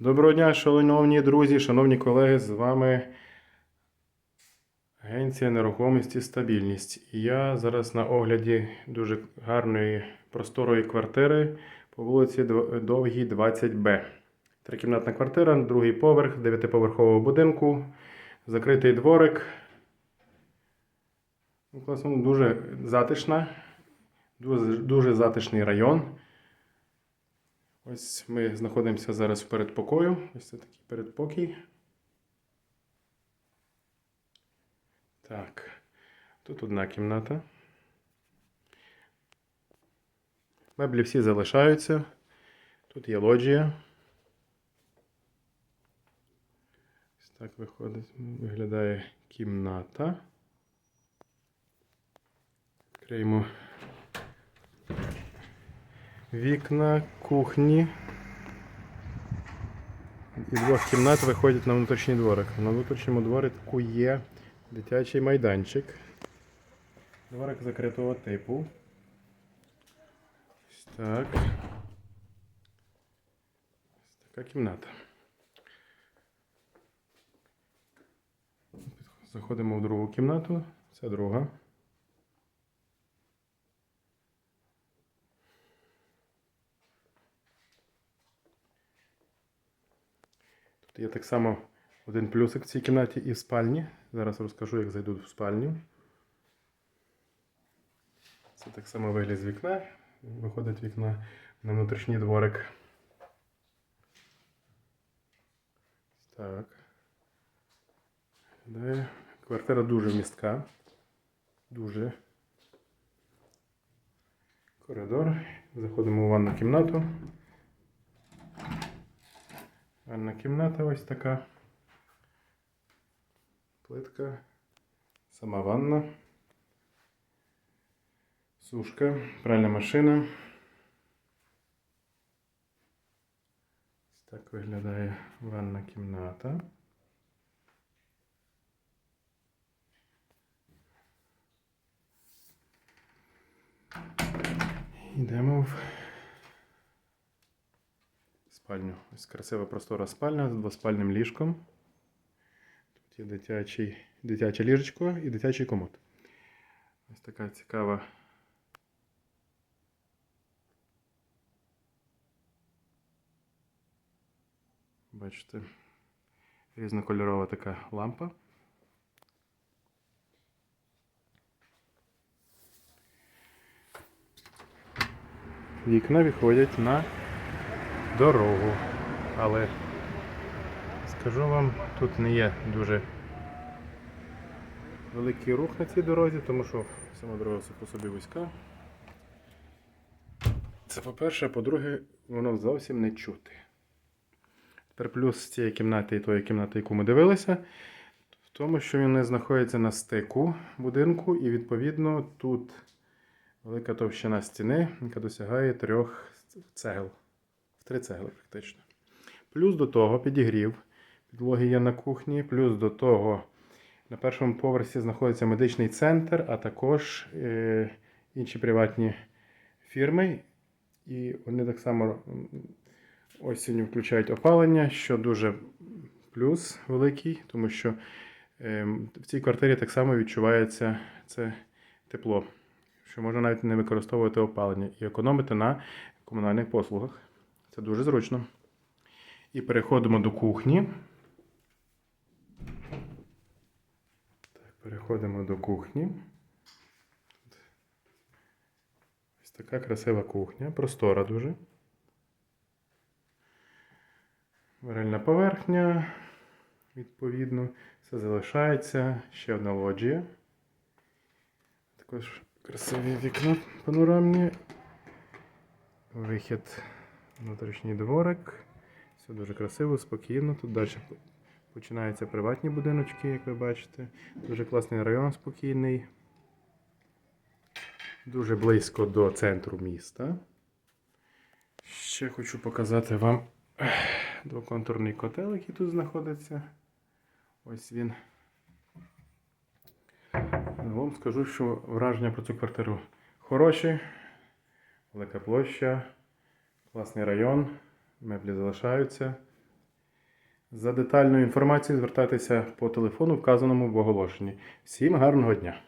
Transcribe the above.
Доброго дня, шановні друзі, шановні колеги, з вами Агенція нерухомості Стабільність. І я зараз на огляді дуже гарної просторої квартири по вулиці Довгій, 20Б. Трикімнатна квартира, другий поверх, дев'ятиповерхового будинку, закритий дворик. Ну, класно, дуже затишна, дуже, дуже затишний район. Ось ми знаходимося зараз в передпокою. Ось це такий передпокій. Так. Тут одна кімната. Меблі всі залишаються. Тут є лоджія. Ось так виходить, виглядає кімната. Відкриємо вікна, кухні. І двох кімнат виходять на внутрішній дворик. На внутрішньому дворику є дитячий майданчик. Дворик закритого типу. Ось так. Ось така кімната. Заходимо в другу кімнату. Це друга. Є так само один плюсик в цій кімнаті і в спальні. Зараз розкажу, як зайду в спальню. Це так само вигляд з вікна. Виходить вікна на внутрішній дворик. Так. Виглядає. Квартира дуже містка. Дуже. Коридор. Заходимо в ванну кімнату. Ванна кімната ось така. Плитка. Сама ванна. Сушка. Пральна машина. Ось так виглядає ванна кімната. Йдемо в спальню. Ось красива простора спальня з двоспальним ліжком. Тут є дитячий, дитяче ліжечко і дитячий комод. Ось така цікава. Бачите, різнокольорова така лампа. Вікна виходять на дорогу. Але скажу вам, тут не є дуже великий рух на цій дорозі, тому що сама дорога по собі вузька. Це по-перше, по-друге, воно зовсім не чути. Тепер плюс цієї кімнати і тої кімнати, яку ми дивилися, в тому, що він не знаходиться на стику будинку, і відповідно тут велика товщина стіни, яка досягає трьох цегел. Три цегли практично. Плюс до того підігрів. Підлоги є на кухні. Плюс до того на першому поверсі знаходиться медичний центр, а також е, інші приватні фірми. І вони так само осінню включають опалення, що дуже плюс великий, тому що е, в цій квартирі так само відчувається це тепло, що можна навіть не використовувати опалення і економити на комунальних послугах. Це дуже зручно. І переходимо до кухні. Так, переходимо до кухні. Ось така красива кухня, простора дуже. Варильна поверхня, відповідно, все залишається. Ще одна лоджія. Також красиві вікна панорамні. Вихід внутрішній дворик. Все дуже красиво, спокійно. Тут далі починаються приватні будиночки, як ви бачите. Дуже класний район спокійний. Дуже близько до центру міста. Ще хочу показати вам двоконтурний котел, який тут знаходиться. Ось він. Загалом скажу, що враження про цю квартиру хороші. Велика площа, класний район, меблі залишаються. За детальною інформацією звертайтеся по телефону, вказаному в оголошенні. Всім гарного дня!